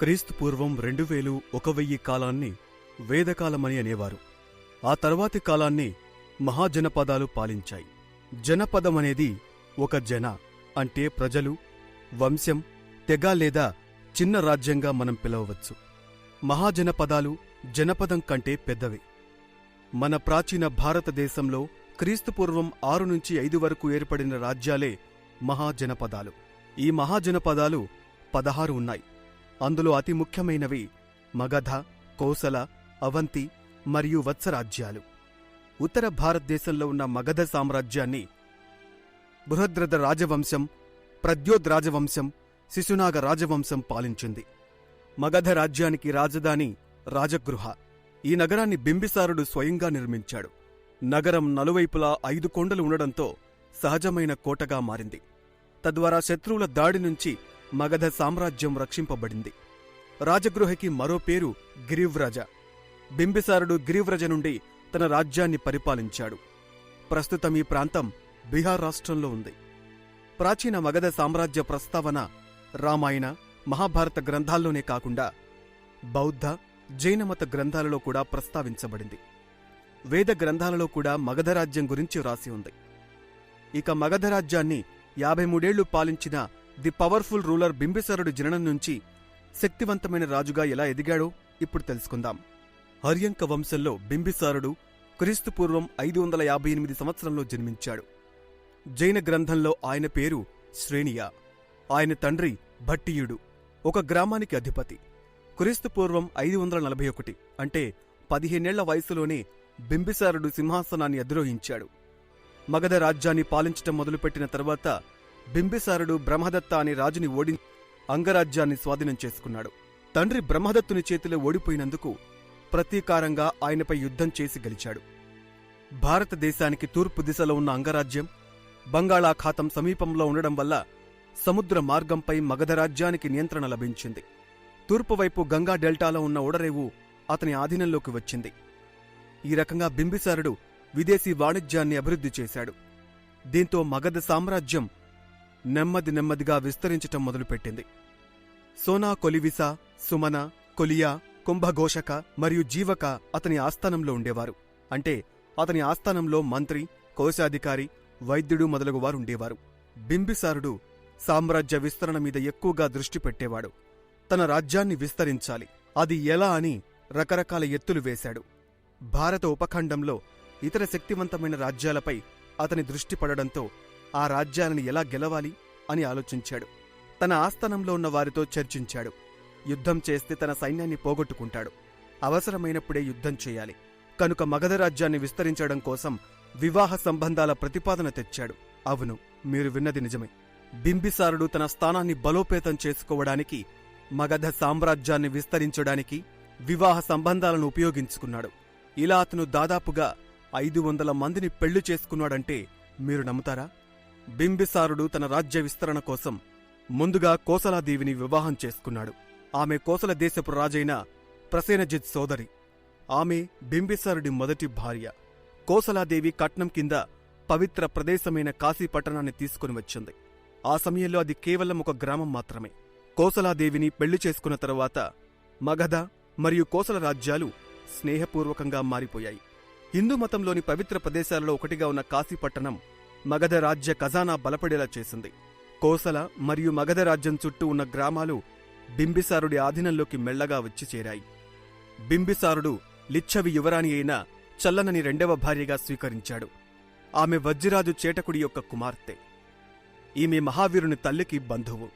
క్రీస్తు పూర్వం రెండు వేలు ఒక వెయ్యి కాలాన్ని వేదకాలమని అనేవారు. ఆ తర్వాతి కాలాన్ని మహాజనపదాలు పాలించాయి. జనపదమనేది ఒక జన అంటే ప్రజలు వంశం తెగ లేదా చిన్న రాజ్యంగా మనం పిలవవచ్చు. మహాజనపదాలు జనపదం కంటే పెద్దవి. మన ప్రాచీన భారతదేశంలో క్రీస్తుపూర్వం ఆరు నుంచి ఐదు వరకు ఏర్పడిన రాజ్యాలే మహాజనపదాలు. ఈ మహాజనపదాలు పదహారు ఉన్నాయి. అందులో అతి ముఖ్యమైనవి మగధ కోసల అవంతి మరియు వత్సరాజ్యాలు. ఉత్తర భారతదేశంలో ఉన్న మగధ సామ్రాజ్యాన్ని బృహద్రథ రాజవంశం ప్రద్యోద్ రాజవంశం శిశునాగ రాజవంశం పాలించింది. మగధ రాజ్యానికి రాజధాని రాజగృహ. ఈ నగరాన్ని బింబిసారుడు స్వయంగా నిర్మించాడు. నగరం నలువైపులా ఐదు కొండలు ఉండడంతో సహజమైన కోటగా మారింది. తద్వారా శత్రువుల దాడి నుంచి మగధ సామ్రాజ్యం రక్షింపబడింది. రాజగృహకి మరో పేరు గిరివ్రజ. బింబిసారుడు గిరివ్రజ నుండి తన రాజ్యాన్ని పరిపాలించాడు. ప్రస్తుతం ఈ ప్రాంతం బీహార్ రాష్ట్రంలో ఉంది. ప్రాచీన మగధ సామ్రాజ్య ప్రస్తావన రామాయణ మహాభారత గ్రంథాల్లోనే కాకుండా బౌద్ధ జైనమత గ్రంథాలలో కూడా ప్రస్తావించబడింది. వేద గ్రంథాలలో కూడా మగధరాజ్యం గురించి వ్రాసి ఉంది. ఇక మగధరాజ్యాన్ని యాభై మూడేళ్ళు పాలించిన ది పవర్ఫుల్ రూలర్ బింబిసారుడి జననం నుంచి శక్తివంతమైన రాజుగా ఎలా ఎదిగాడో ఇప్పుడు తెలుసుకుందాం. హర్యంక వంశంలో బింబిసారుడు క్రీస్తుపూర్వం ఐదు వందల యాభై ఎనిమిది సంవత్సరంలో జన్మించాడు. జైన గ్రంథంలో ఆయన పేరు శ్రేణియ. ఆయన తండ్రి భట్టియుడు. ఒక గ్రామానికి అధిపతి. క్రీస్తుపూర్వం ఐదు వందల నలభై ఒకటి అంటే పదిహేనేళ్ళ వయసులోనే బింబిసారుడు సింహాసనాన్ని అధిరోహించాడు. మగధ రాజ్యాన్ని పాలించటం మొదలుపెట్టిన తర్వాత బింబిసారుడు బ్రహ్మదత్త అనే రాజుని ఓడి అంగరాజ్యాన్ని స్వాధీనం చేసుకున్నాడు. తండ్రి బ్రహ్మదత్తుని చేతిలో ఓడిపోయినందుకు ప్రతీకారంగా ఆయనపై యుద్ధం చేసి గెలిచాడు. భారతదేశానికి తూర్పు దిశలో ఉన్న అంగరాజ్యం బంగాళాఖాతం సమీపంలో ఉండడం వల్ల సముద్ర మార్గంపై మగధరాజ్యానికి నియంత్రణ లభించింది. తూర్పువైపు గంగా డెల్టాలో ఉన్న ఓడరేవు అతని ఆధీనంలోకి వచ్చింది. ఈ రకంగా బింబిసారుడు విదేశీ వాణిజ్యాన్ని అభివృద్ధి చేశాడు. దీంతో మగధ సామ్రాజ్యం నెమ్మది నెమ్మదిగా విస్తరించటం మొదలుపెట్టింది. సోనా కొలివిసా సుమన కొలియా కుంభఘోషక మరియు జీవక అతని ఆస్థానంలో ఉండేవారు. అంటే అతని ఆస్థానంలో మంత్రి కోశాధికారి వైద్యుడు మొదలగువారు ఉండేవారు. బింబిసారుడు సామ్రాజ్య విస్తరణ మీద ఎక్కువగా దృష్టి పెట్టేవాడు. తన రాజ్యాన్ని విస్తరించాలి. అది ఎలా అని రకరకాల ఎత్తులు వేశాడు. భారత ఉపఖండంలో ఇతర శక్తివంతమైన రాజ్యాలపై అతని దృష్టి పడడంతో ఆ రాజ్యాలను ఎలా గెలవాలి అని ఆలోచించాడు. తన ఆస్థానంలో ఉన్న వారితో చర్చించాడు. యుద్ధం చేస్తే తన సైన్యాన్ని పోగొట్టుకుంటాడు. అవసరమైనప్పుడే యుద్ధం చేయాలి. కనుక మగధ రాజ్యాన్ని విస్తరించడం కోసం వివాహ సంబంధాల ప్రతిపాదన తెచ్చాడు. అవును మీరు విన్నది నిజమే. బింబిసారుడు తన స్థానాన్ని బలోపేతం చేసుకోవడానికి మగధ సామ్రాజ్యాన్ని విస్తరించడానికి వివాహ సంబంధాలను ఉపయోగించుకున్నాడు. ఇలా అతను దాదాపుగా ఐదు వందల మందిని పెళ్ళి చేసుకున్నాడంటే మీరు నమ్ముతారా? బింబిసారుడు తన రాజ్య విస్తరణ కోసం ముందుగా కోసలాదేవిని వివాహం చేసుకున్నాడు. ఆమె కోసల దేశపు రాజైన ప్రసేనజిత్ సోదరి. ఆమె బింబిసారుడి మొదటి భార్య. కోసలాదేవి కట్నం కింద పవిత్ర ప్రదేశమైన కాశీ పట్టణాన్ని తీసుకుని వచ్చింది. ఆ సమయంలో అది కేవలం ఒక గ్రామం మాత్రమే. కోసలాదేవిని పెళ్ళి చేసుకున్న తరువాత మగధ మరియు కోసల రాజ్యాలు స్నేహపూర్వకంగా మారిపోయాయి. హిందూ మతంలోని పవిత్ర ప్రదేశాలలో ఒకటిగా ఉన్న కాశీపట్టణం మగధ రాజ్య ఖజానా బలపడేలా చేసింది. కోసల మరియు మగధ రాజ్యం చుట్టూ ఉన్న గ్రామాలు బింబిసారుడి ఆధీనంలోకి మెల్లగా వచ్చి చేరాయి. బింబిసారుడు లిచ్చవి యువరాణి అయిన చల్లనని రెండవ భార్యగా స్వీకరించాడు. ఆమె వజ్జిరాజు చేటకుడి యొక్క కుమార్తె. ఈమె మహావీరుని తల్లికి బంధువు.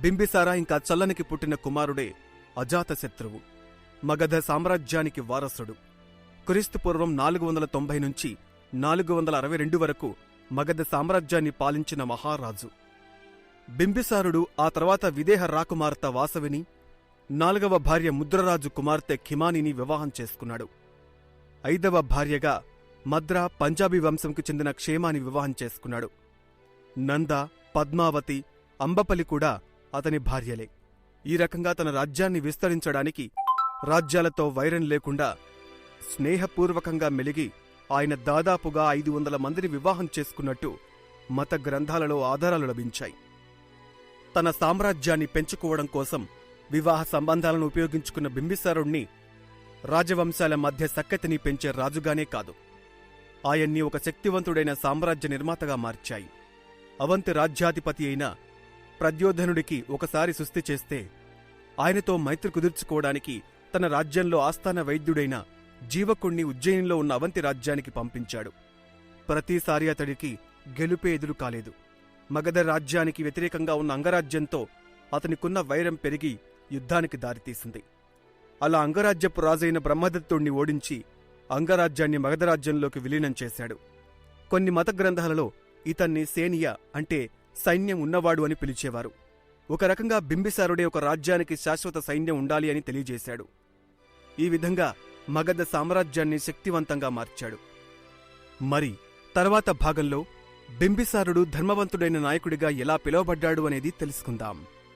బింబిసారా ఇంకా చల్లనికి పుట్టిన కుమారుడే అజాతశత్రువు. మగధ సామ్రాజ్యానికి వారసుడు. క్రీస్తుపూర్వం నాలుగు వందల తొంభై నుంచి నాలుగు వందల అరవై రెండు వరకు మగధ సామ్రాజ్యాన్ని పాలించిన మహారాజు. బింబిసారుడు ఆ తర్వాత విదేహ రాకుమార్తె వాసవిని నాలుగవ భార్య ముద్రరాజు కుమార్తె ఖిమానిని వివాహం చేసుకున్నాడు. ఐదవ భార్యగా మద్ర పంజాబీ వంశంకు చెందిన క్షేమాని వివాహం చేసుకున్నాడు. నంద పద్మావతి అంబపలి కూడా అతని భార్యలే. ఈ రకంగా తన రాజ్యాన్ని విస్తరించడానికి రాజ్యాలతో వైరం లేకుండా స్నేహపూర్వకంగా మెలిగి ఆయన దాదాపుగా ఐదు వందల మందిని వివాహం చేసుకున్నట్టు మత గ్రంథాలలో ఆధారాలు లభించాయి. తన సామ్రాజ్యాన్ని పెంచుకోవడం కోసం వివాహ సంబంధాలను ఉపయోగించుకున్న బింబిసారుణ్ణి రాజవంశాల మధ్య సఖ్యతని పెంచే రాజుగానే కాదు. ఆయన్ని ఒక శక్తివంతుడైన సామ్రాజ్య నిర్మాతగా మార్చాయి. అవంతి రాజ్యాధిపతి అయిన ప్రద్యోధనుడికి ఒకసారి సుస్థి చేస్తే ఆయనతో మైత్రి కుదుర్చుకోవడానికి తన రాజ్యంలో ఆస్థాన వైద్యుడైన జీవకుణ్ణి ఉజ్జయినిలో ఉన్న అవంతి రాజ్యానికి పంపించాడు. ప్రతిసారి అతడికి గెలుపే ఎదురు కాలేదు. మగధ రాజ్యానికి వ్యతిరేకంగా ఉన్న అంగరాజ్యంతో అతనికున్న వైరం పెరిగి యుద్ధానికి దారితీసింది. అలా అంగరాజ్యపు రాజైన బ్రహ్మదత్తుణ్ణి ఓడించి అంగరాజ్యాన్ని మగధరాజ్యంలోకి విలీనం చేశాడు. కొన్ని మత గ్రంథాలలో ఇతన్ని సేనియ అంటే సైన్యం ఉన్నవాడు అని పిలిచేవారు. ఒక రకంగా బింబిసారుడే ఒక రాజ్యానికి శాశ్వత సైన్యం ఉండాలి అని తెలియజేశాడు. ఈ విధంగా మగధ సామ్రాజ్యాన్ని శక్తివంతంగా మార్చాడు. మరి తర్వాత భాగంలో బింబిసారుడు ధర్మవంతుడైన నాయకుడిగా ఎలా పిలువబడ్డాడు అనేది తెలుసుకుందాం.